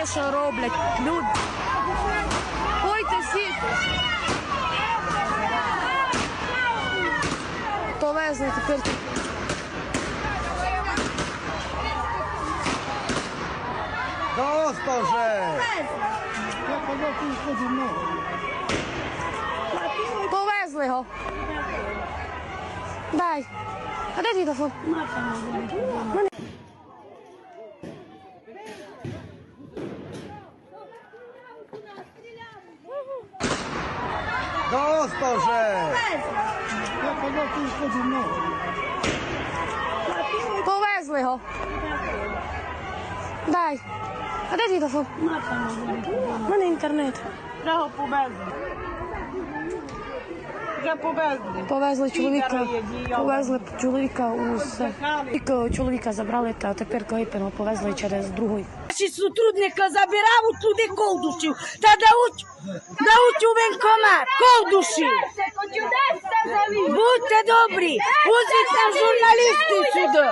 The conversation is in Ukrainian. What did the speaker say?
те, що роблять люди. Ходьте всі. Повезли тепер. Госпоже! Повезли його. Дай. А де телефон? Госпоже! Повезли його. Дай. А де телефон? У мене інтернет. Його повезли. Вже повезли. Повезли чоловіка. Повезли чоловіка у чоловіка забрали, та тепер Кайпіно повезли через другий. Наші сотрудника забирав туди колдушів та дають, дають у воєнкомат колдушів. Будьте добрі, пустіть нам журналістів сюди.